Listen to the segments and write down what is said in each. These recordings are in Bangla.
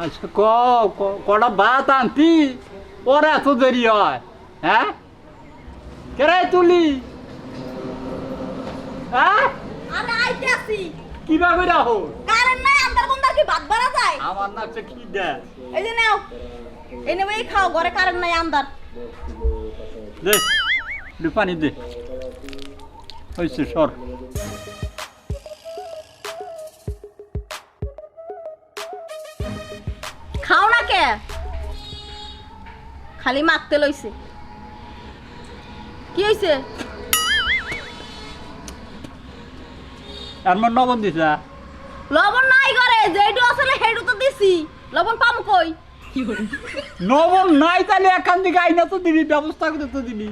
আচ্ছা ক কটা ভাত আনতি? ওর এত দেরি হয় হ্যাঁ? কেরে তুলি? হ্যাঁ? কীভাবে রাখো আমার নাচে কি দেয় এই যে নাও এই নেবে খাও ঘরে কারেন্ট নাই আন্দার দে দে পানি দে। হয়েছে সর। খালি মাখতে লইছে। কি হইছে? আমার নবন দিছা? লবণ নাই করে যেইটু আসলে হেইটু তো দিছি। লবণ পাম কই? নবন নাই তাহলে এখান থেকে আইনা তো দিবি ব্যবস্থা করে তো দিবি।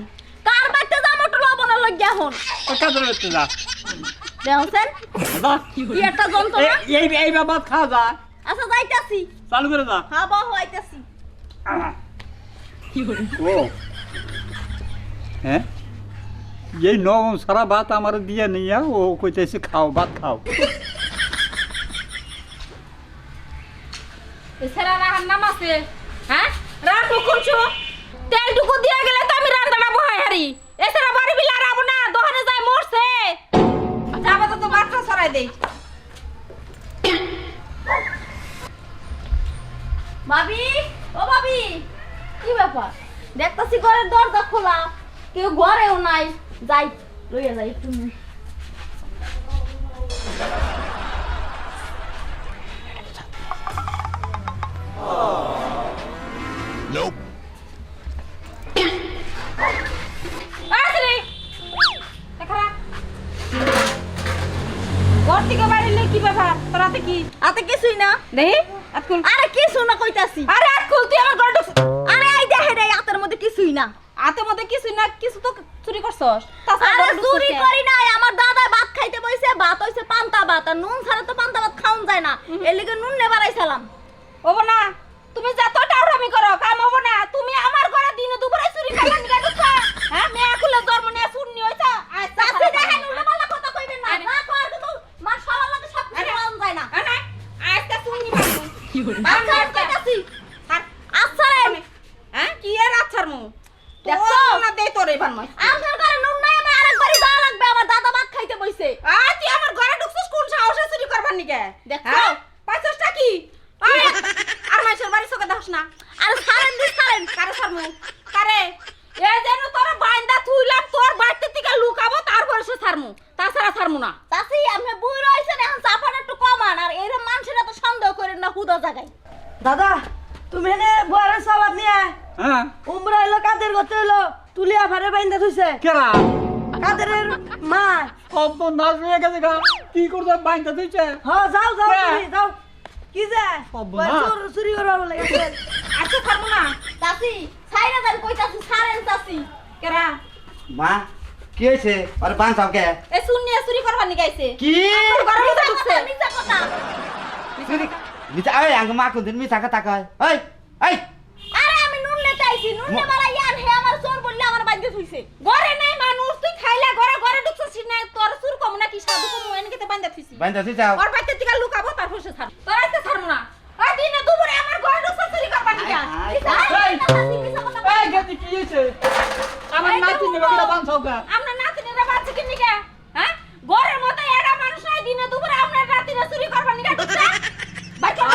কার বাইতে যাব একটু লবণের লই এখন? কাজের বেতে যা? দেখছেন যা। কি একটা যন্ত্রণা? এই এই ব্যাপার খা যা। আচ্ছা যাইতাছি। চালু করে যা। হ্যাঁ বাহ আইতাছি। ও হ্যাঁ? এই নবম সারা ভাত আমার দিয়ে নিয়ে ও কইতেছে খাও, ভাত খাও। এছাড়া রাহার নাম আছে। হ্যাঁ? রান্না করছ। গেলে তো আমি রান্নাটা বহাই এছাড়া বাড়ি বিলা দোকানে যায় মরছে। আচ্ছা আপাতত বাচ্চা সরাই দেই। ভাবি, ও ভাবি। কি ব্যাপার? দেখতাছি ঘরের দরজা খোলা কেউ ঘরেও নাই। যাই লইয়া যাই একটু। ঘর থেকে বাড়িলে কি ব্যাপার? তোরাতে কি? আতে কিছুই না। দেখি আতকুল। আরে কিছু না কইতাছি। আরে আতকুল তুই আমার ঘরে কিছুই না। আতে মধ্যে কিছু না কিছু তো চুরি করছস। আরে চুরি করি নাই আমার দাদা ভাত খাইতে বইছে ভাত হইছে পান্তা ভাত আর নুন ছাড়া তো পান্তা ভাত খাওন যায় না। এর লিগে নুন নে বাড়াইছিলাম হব না তুমি যত টাউরামি করো কাম হব না। তুমি আমার ঘরে দিনে দুপুরে চুরি খাইলে নিগা ঢুকছা হ্যাঁ মেয়ে কুলে জন্ম নিয়ে শুননি হইছা আচ্ছা চাচি দেখেন উল্টা পাল্টা কথা কইবেন না। আরে। না কর কিন্তু মা সবার লাগে সব কিছু আরে। যায় না। আরে আজকে শুননি ভালো আচ্ছা আর কইতাছি আর আচ্ছা রে হ্যাঁ কি এর দেখছ? দেখছ না দেই তোরে ভান মই আমার ঘরে নুন নাই আমার আরেক যাওয়া লাগবে আমার দাদা ভাত খাইতে বইছে। আ তুই আমার ঘরে ঢুকছিস কোন সাহসে চুরি করবার নিকে? দেখছ? পাইছসটা কি? আরে, আর মাইসের বাড়ি চোখে দেখছ না। আর সারেন দিস সারেন কারে সারমু কারে? এ যেন তোর বাইন্দা থুইলাম তোর বাড়িতে থেকে লুকাবো তারপরে সে সারমু তাছাড়া সারমু না। চাচি আপনি বুই রইছেন এখন চাপাটা একটু কমান আর এরকম মানুষের তো সন্দেহ করেন না হুদা জায়গায় দাদা তুমি এনে বয়ারের সবাদ নিয়ে হ্যাঁ। উমরা এলো কাদের করতে এলো? তুলিয়া ভারে বাইন্দা থুইছে। কেরা? কাদের মা। অত নাচ হয়ে গেছে গা। কি করতে বাইন্দা দিচ্ছে হ যাও যাও তুমি যাও। কি যে? চোর চুরি করবার বলে আচ্ছা সারমু না। চাচি সাইরা দেন কইতাছি সারেন চাচি। কেরা? মা কি হয়েছে আরে পান চাও কে? এ শুননি চুরি করবার নিকে আইছে? কি? ঘরে মিছা ঢুকছে মিছা কথা। মিছা এই আঙ্গ মা কোন দিন মিছা কথা কয়? এই এই। আইছি নুন নে মারা ইয়ান হে আমার চোর বললে আমার বাইন্দে থুইছে ঘরে নাই মানুষ তুই খাইলা ঘরে ঘরে ঢুকছিস না তোর সুর কম না কি সাধু কম এনে কেতে বান্ধা থুইছি বাইন্দা তুই যাও ওর বাইতে থেকে লুকাবো তারপর সে ছাড় তোর আইতে ছাড়মু না ওই দিনে দুপুরে আমার ঘরে ঢুকছিস চুরি করবার নিকে আয়, এই! গেতি কি হয়েছে আমার নাতি নেবে উঠো। বাঁধাও গা আমরা নাতিনেরা বাচ্চা কি নিকে হ্যাঁ ঘরের মধ্যে এরা মানুষ নাই দিনে দুপুরে আপনার রাতিরে চুরি করবার নিকে ঢুকছে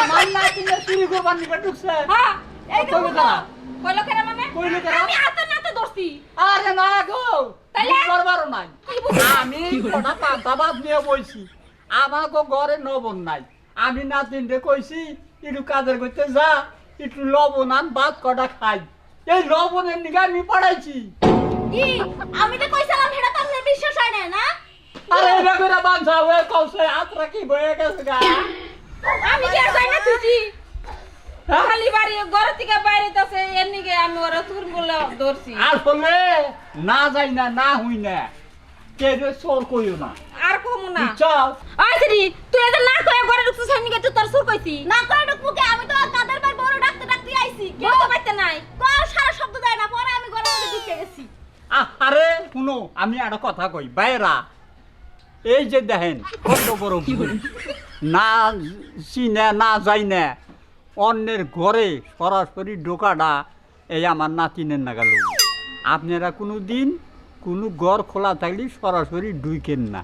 আমার নাতি নে চুরি করবার নিকে ঢুকছে হ্যাঁ এই তো? কইলো কেন মানে কইলো কেনা? আমি হাতে নাতে ধরছি। আরে না গো তাইলে? করবারও নাই? আমি কটা পান্তাবাদ নিয়ে বইছি। আমাকে ঘরে লবণ নাই। আমি না তিনটে কইছি একটু কাজের করতে যা একটু লবণ আন ভাত কটা খাই। এই লবণের নিকে আমি পড়াইছি। কি? আমি তো কইছিলাম হেডা তো আপনার বিশ্বাস হয় না না? আরে এটা করে বাঞ্ছা হয়ে কৌশে হাত রাখি বয়ে গেছে গা? আমি কি আর যাই না তুই? খালি বাড়ি ঘর থেকে বাইরে তাছে এর নিকে আমি ওরা চুর বলে ধরছি। আসলে না যাই না না হুই না। কে রে চোর কইও না। আর কমু না। চল। আই শ্রী তুই এত না কয়ে ঘরে ঢুকছিস আমি নিকে তোর সুর কইছি। না করে ঢুকবো আমি তো কাদের ভাই বড় ডাকতে ডাকতে আইছি। কেউ তো পাইতে নাই। কোন সারা শব্দ দেয় না পরে আমি ঘরের মধ্যে ঢুকে গেছি। আহ, আরে শুনো আমি একটা কথা কই। বাইরা এই যে দেখেন কত বড়। না চিনে না যাই না। অন্যের ঘরে সরাসরি ঢোকাটা এই আমার নাতিনের নাগাল। আপনারা কোনো দিন কোনো ঘর খোলা থাকলে সরাসরি ঢুকেন না।